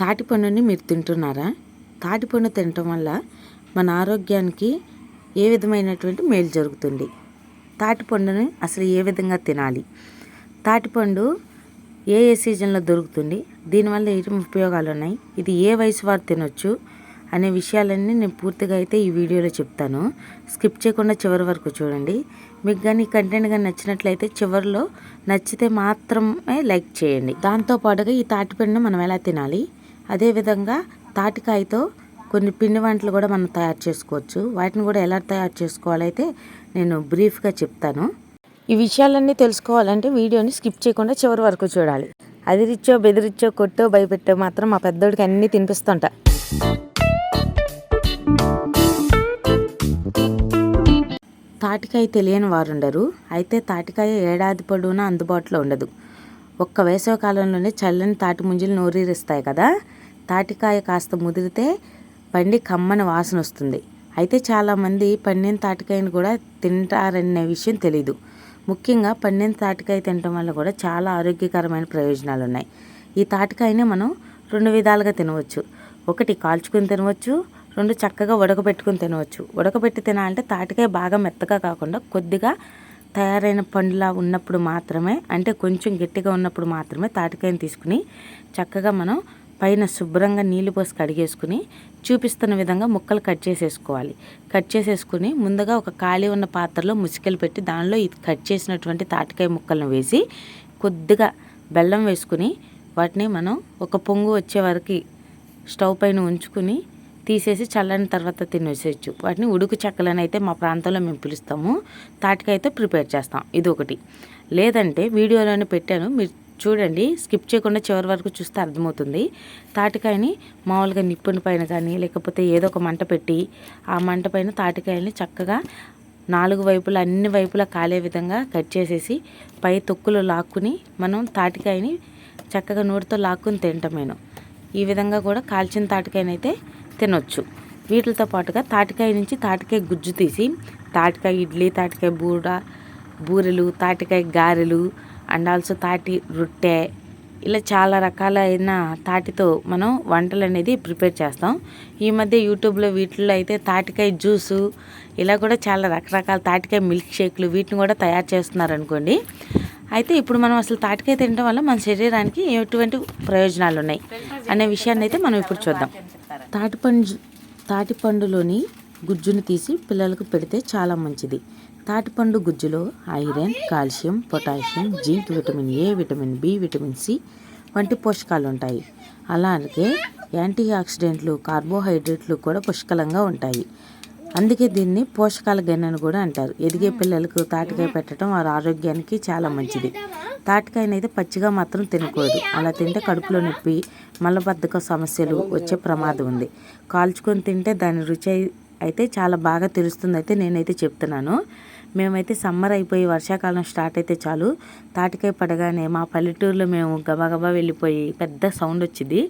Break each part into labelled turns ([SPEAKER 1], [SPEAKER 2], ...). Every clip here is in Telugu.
[SPEAKER 1] తాటిపండుని మీరు తింటున్నారా? తాటిపండు తినటం వల్ల మన ఆరోగ్యానికి ఏ విధమైనటువంటి మేలు జరుగుతుంది? తాటిపండుని అసలు ఏ విధంగా తినాలి? తాటిపండు ఏ ఏ సీజన్లో దొరుకుతుంది? దీనివల్ల ఏం ఉపయోగాలు ఉన్నాయి ఇది ఏ వయసు వారు తినొచ్చు? అనే విషయాలన్నీ నేను పూర్తిగా అయితే ఈ వీడియోలో చెప్తాను. స్కిప్ చేయకుండా చివరి వరకు చూడండి. మీకు కానీ ఈ కంటెంట్ కానీ నచ్చినట్లయితే చివరిలో నచ్చితే మాత్రమే లైక్ చేయండి. దాంతో పాటుగా ఈ తాటిపండును మనం ఎలా తినాలి? అదేవిధంగా తాటికాయతో కొన్ని పిండి వంటలు కూడా మనం తయారు చేసుకోవచ్చు. వాటిని కూడా ఎలా తయారు చేసుకోవాలైతే నేను బ్రీఫ్గా చెప్తాను. ఈ విషయాలన్నీ తెలుసుకోవాలంటే వీడియోని స్కిప్ చేయకుండా చివరి వరకు చూడాలి. అదిరిచ్చో బెదిరిచ్చో కొట్టో భయపెట్టో మాత్రం మా పెద్దోడికి అన్నీ తినిపిస్తుంటా. తాటికాయ తెలియని వారు ఉండరు అయితే తాటికాయ ఏడాది పొడవునా అందుబాటులో ఉండదు. ఒక్క వేసవి కాలంలోనే చల్లని తాటి ముంజలు నోరీరిస్తాయి కదా. తాటికాయ కాస్త ముదిరితే పండి కమ్మని వాసన వస్తుంది. అయితే చాలామంది పండిన తాటికాయను కూడా తింటారనే విషయం తెలీదు. ముఖ్యంగా పండిన తాటికాయ తినడం వల్ల కూడా చాలా ఆరోగ్యకరమైన ప్రయోజనాలు ఉన్నాయి ఈ తాటికాయని మనం రెండు విధాలుగా తినవచ్చు. ఒకటి కాల్చుకొని తినవచ్చు రెండు చక్కగా ఉడకబెట్టుకుని తినవచ్చు. ఉడకబెట్టి తినాలంటే తాటికాయ బాగా మెత్తగా కాకుండా కొద్దిగా తయారైన పండులా ఉన్నప్పుడు మాత్రమే అంటే కొంచెం గట్టిగా ఉన్నప్పుడు మాత్రమే తాటికాయని తీసుకుని చక్కగా మనం పైన శుభ్రంగా నీళ్ళు పోసి కడిగేసుకుని చూపిస్తున్న విధంగా ముక్కలు కట్ చేసేసుకోవాలి. కట్ చేసేసుకుని ముందుగా ఒక ఖాళీ ఉన్న పాత్రలో ముసికలు పెట్టి దానిలో ఇది కట్ చేసినటువంటి తాటికాయ ముక్కలను వేసి కొద్దిగా బెల్లం వేసుకుని వాటిని మనం ఒక పొంగు వచ్చే వరకు స్టవ్ పైన ఉంచుకుని తీసేసి చల్లని తర్వాత తినేసేయచ్చు. వాటిని ఉడుకు చెక్కలని అయితే మా ప్రాంతంలో మేము పిలుస్తాము. తాటికాయతో ప్రిపేర్ చేస్తాం. ఇది ఒకటి లేదంటే వీడియోలోనే పెట్టాను. మీరు చూడండి స్కిప్ చేయకుండా చివరి వరకు చూస్తే అర్థమవుతుంది. తాటికాయని మామూలుగా నిప్పుని పైన కానీ లేకపోతే ఏదో ఒక మంట పెట్టి ఆ మంట పైన తాటికాయని చక్కగా నాలుగు వైపులా అన్ని వైపులా కాలే విధంగా కట్ చేసేసి పై తొక్కులు లాక్కుని మనం తాటికాయని చక్కగా నోటితో లాక్కుని తింటామేను ఈ విధంగా కూడా కాల్చిన తాటికాయనైతే తినొచ్చు. వీటితో పాటుగా తాటికాయ నుంచి తాటికాయ గుజ్జు తీసి తాటికాయ ఇడ్లీ తాటికాయ బూర బూరెలు తాటికాయ గారెలు అండ్ ఆల్సో తాటి రొట్టె ఇలా చాలా రకాలైన తాటితో మనం వంటలు అనేది ప్రిపేర్ చేస్తాం. ఈ మధ్య యూట్యూబ్లో వీటిల్లో అయితే తాటికాయ జ్యూసు ఇలా కూడా చాలా రకరకాల తాటికాయ మిల్క్ షేక్లు వీటిని కూడా తయారు చేస్తున్నారు అనుకోండి అయితే ఇప్పుడు మనం అసలు తాటికాయ తినడం వల్ల మన శరీరానికి ఎటువంటి ప్రయోజనాలు ఉన్నాయి అనే విషయాన్ని అయితే మనం ఇప్పుడు చూద్దాం. తాటిపండు తాటిపండులోని గుజ్జును తీసి పిల్లలకు పెడితే చాలా మంచిది. తాటిపండు గుజ్జులో iron calcium potassium zinc vitamin A vitamin B vitamin C వంటి పోషకాలు ఉంటాయి. అలాగే యాంటీ ఆక్సిడెంట్లు కార్బోహైడ్రేట్లు కూడా పుష్కలంగా ఉంటాయి. అందుకే దీన్ని పోషకాల గిన్నెను కూడా అంటారు. ఎదిగే పిల్లలకు తాటికాయ పెట్టడం వారి ఆరోగ్యానికి చాలా మంచిది. తాటికాయని అయితే పచ్చిగా మాత్రం తినకూడదు. అలా తింటే కడుపులో నొప్పి మలబద్ధక సమస్యలు వచ్చే ప్రమాదం ఉంది. కాల్చుకొని తింటే దాని రుచి అయితే చాలా బాగా తెలుస్తుంది అయితే నేనైతే చెప్తున్నాను. మేమైతే సమ్మర్ అయిపోయి వర్షాకాలం స్టార్ట్ అయితే చాలు. తాటికాయ పడగానే మా పల్లెటూరులో మేము గబగబా వెళ్ళిపోయి పెద్ద సౌండ్ వచ్చింది.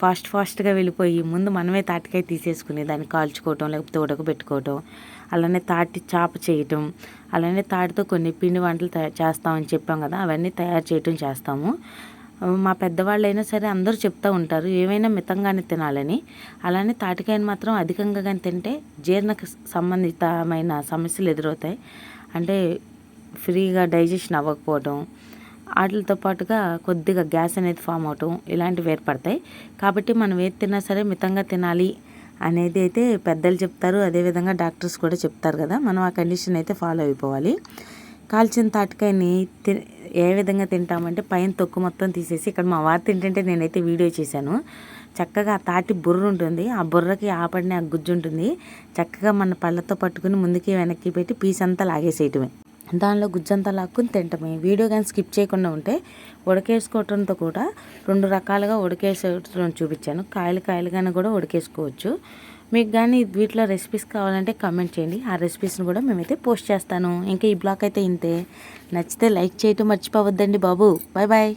[SPEAKER 1] ఫాస్ట్ ఫాస్ట్గా వెళ్ళిపోయి ముందు మనమే తాటికాయ తీసేసుకుని దాన్ని కాల్చుకోవటం లేకపోతే ఉడకబెట్టుకోవటం అలానే తాటి చాప చేయటం అలానే తాటితో కొన్ని పిండి వంటలు తయారు చేస్తామని చెప్పాం కదా అవన్నీ తయారు చేయటం చేస్తాము. మా పెద్దవాళ్ళైనా సరే అందరూ చెప్తూ ఉంటారు ఏమైనా మితంగానే తినాలని. అలానే తాటికాయని మాత్రం అధికంగా కానీ తింటే జీర్ణకు సంబంధితమైన సమస్యలు ఎదురవుతాయి. అంటే ఫ్రీగా డైజెషన్ అవ్వకపోవడం వాటితో పాటుగా కొద్దిగా గ్యాస్ అనేది ఫామ్ అవటం ఇలాంటివి ఏర్పడతాయి. కాబట్టి మనం ఏది తిన్నా సరే మితంగా తినాలి అనేది అయితే పెద్దలు చెప్తారు. అదేవిధంగా డాక్టర్స్ కూడా చెప్తారు కదా మనం ఆ కండిషన్ అయితే ఫాలో అయిపోవాలి. కాల్చిన తాటికాయని తి ఏ విధంగా తింటామంటే పైన తొక్కు మొత్తం తీసేసి ఇక్కడ మా వారు తింటుంటే నేనైతే వీడియో చేశాను. చక్కగా ఆ తాటి బుర్ర ఉంటుంది. ఆ బుర్రకి ఆపడిన ఆ గుజ్జు ఉంటుంది. చక్కగా మన పళ్ళతో పట్టుకుని ముందుకి వెనక్కి పెట్టి పీస్ అంతా లాగేసేయటమే. దానిలో గుజ్జంతా లాక్కుని తింటమే వీడియో కానీ స్కిప్ చేయకుండా ఉంటే ఉడకేసుకోవటంతో కూడా రెండు రకాలుగా ఉడకేసుకోవటం చూపించాను. కాయలు కాయలుగానే కూడా ఉడకేసుకోవచ్చు. మీకు కానీ వీటిలో రెసిపీస్ కావాలంటే కామెంట్ చేయండి. ఆ రెసిపీస్ని కూడా మేమైతే పోస్ట్ చేస్తాను. ఇంకా ఈ బ్లాగ్ అయితే ఇంతే. నచ్చితే లైక్ చేయటం మర్చిపోవద్దండి బాబు. Bye bye